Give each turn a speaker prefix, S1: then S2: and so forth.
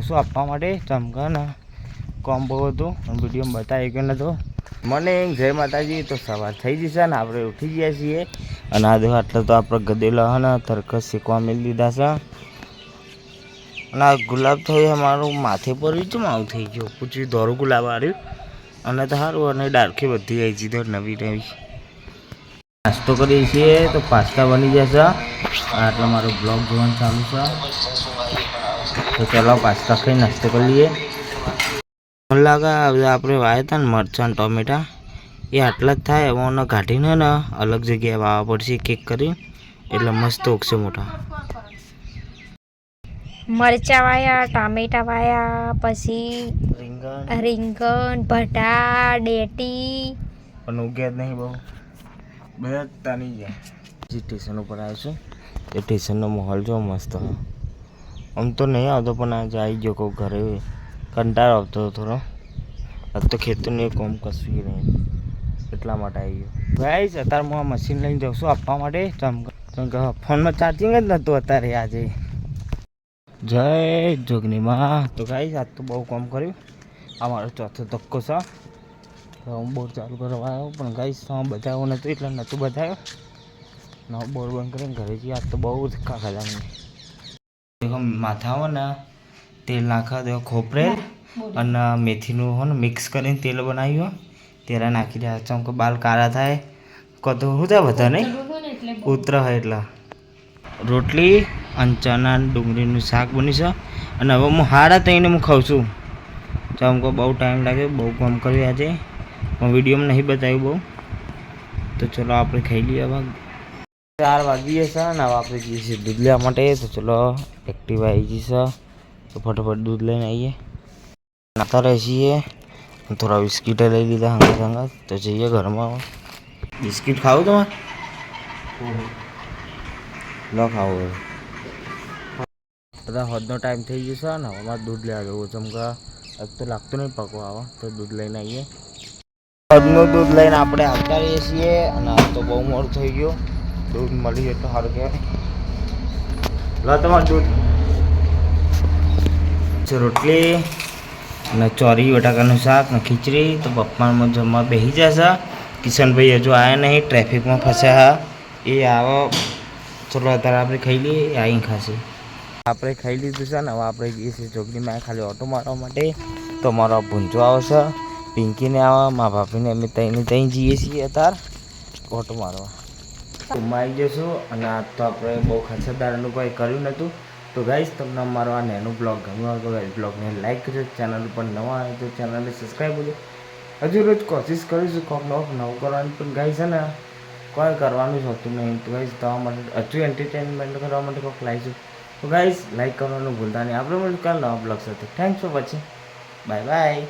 S1: શું આપવા માટે ચમકાના કોમ્બો હતું. વીડિયો બતાવી ગયો નતો. મને જય માતાજી, તો સવાર થઈ જશે ને આપણે ઉઠી ગયા છીએ. અને આ દેવા આટલા તો આપણે ગદેલા હે ને તરકસ શેકવા મેળી દીધા છે. અને આ ગુલાબ થયું અમારું માથે પર ચમ આવું થઈ ગયું. પૂછ્યું દોરું ગુલાબ આવ્યું અને તો સારું અને ડારખી બધી આવી છે તો નવી નવી. નાસ્તો કરીએ છીએ, તો પાસ્તા બની જશે. આટલો મારો બ્લોગ જોવાનું ચાલુ છે. તો ચાલો પાસ્તા ખાઈ નાસ્તો કરી લઈએ. મને લાગે આપણે વાયા હતા ને મરચાં ટોમેટા. એ આટલા જ થાય એમાં કાઢીને ને અલગ જગ્યાએ વાવવા પડશે કેક કરી એટલે મસ્ત ઉગશે મોટા.
S2: મરચા વાયા ટામેટા વાયા પછી
S1: રીંગણ.
S2: રીંગણ ભટા ડેટી.
S1: પણ ઉગ્યા જ નહીં બહુ. બધા તાની ગયા. જે સ્ટેશન ઉપર આવ્યો છું. એ સ્ટેશનનો માહોલ જો મસ્ત. આમ તો નહીં આવતો, પણ આજે આવી ગયો કહું ઘરે કંટાળો આવતો થોડો. આજ તો ખેતરનું કોમ કશું નહીં. એટલા માટે આવી ગયો. ગાઈસ, અત્યારે હું આ મશીન લઈને જાઉં છું આપવા માટે. ફોનમાં ચાર્જિંગ જ નહોતું અત્યારે આજે. જય જોગનીમાં. તો ગાઈસ, આજ તો બહુ કામ કર્યું. આ મારો ચોથો ધક્કો છે. હું બોર ચાલુ કરવા આવ્યો, પણ ગાઈસ, તો બતાવ્યો નહોતું, એટલે નહોતું બતાવ્યો નવો બોર બંધ કરીને ઘરે જઈએ આજ તો બહુ ધક્કા ખાધા મને દેખો માથા હોય ને તેલ નાખવા ખોપરેલ અને મેથીનું હોય ને મિક્સ કરીને તેલ બનાવ્યું તેરા નાખી દે ચમ કે બાલ કાળા થાય. કતો શું થાય બધા નહીં? ઉતર હોય એટલે રોટલી અને ચણા ડુંગળીનું શાક બન્યું છે. અને હવે હું હાડા તઈને હું ખાઉં છું. ચમકો બહુ ટાઈમ લાગે બહુ કામ કર્યું આજે. પણ વિડીયોમાં નહીં બતાવ્યું બહુ. તો ચલો આપણે ખાઈ લઈએ હવે. ચાર વાગી છે ને આપણે જઈએ છીએ દૂધ લેવા માટે. તો ચલો એક્ટિવા આવી જશે તો ફટાફટ દૂધ લઈને આવીએ. નાતા રહે છીએ. થોડા બિસ્કીટ લઈ લીધા હંગત હંગત. તો જઈએ ઘરમાં. બિસ્કીટ ખાવું તમારે? લો ખાવું બધા હોદનો ટાઈમ થઈ જશે ને અમારે દૂધ લેવા જવું છે. ચમકા એક તો લાગતું નહીં પકવા આવા. તો દૂધ લઈને આવીએ. હોદનું દૂધ લઈને આપણે આવતા રહીએ છીએ. અને તો બહુ મોડું થઈ ગયું. દૂધ મળી તો સારું કહેવાય. લો તમારું દૂધ. રોટલી અને ચોરી બટાકાનું શાક ને ખીચડી તો પપ્પામાં જમવા બેસી જશે. કિશનભાઈ હજુ આવ્યા નહીં ટ્રાફિકમાં ફસ્યા એ આવો. ચલો અત્યારે આપણે ખાઈ લઈએ એ અહીં ખાશે. આપણે ખાઈ લીધું છે ને હવે આપણે જઈએ છીએ ચોકડીમાં ખાલી ઓટો મારવા માટે. તો મારો ભૂંચો આવશે. પિંકીને આવે મા બાપીને અમે ત્યાં ત્યાં જઈએ છીએ અત્યારે. ઓટો મારવા. આવી જશું અને આ તો આપણે બહુ ખાસદારનું કંઈ કર્યું નહોતું. તો ગાઈશ તમને અમારો આ નેનું બ્લોગ ગમ્યો હોય તો ગાઈસ બ્લોગને લાઈક કરજો ચેનલ ઉપર નવા આવે તો ચેનલને સબસ્ક્રાઈબ કરજો. હજુ રોજ કોશિશ કરીશું કોક નવું નવું કરવાની, પણ ગાઈશ છે ને, કોઈ કરવાનું જ હોતું નહીં. તો ગાઈસ તમારા માટે હજુ એન્ટરટેનમેન્ટ કરવા માટે કોઈક લાવીશું. તો ગાઈસ લાઈક કરવાનું ભૂલતા નહીં. આપણે મળીશું કાલ નવા બ્લોગ સાથે. Thanks for watching bye bye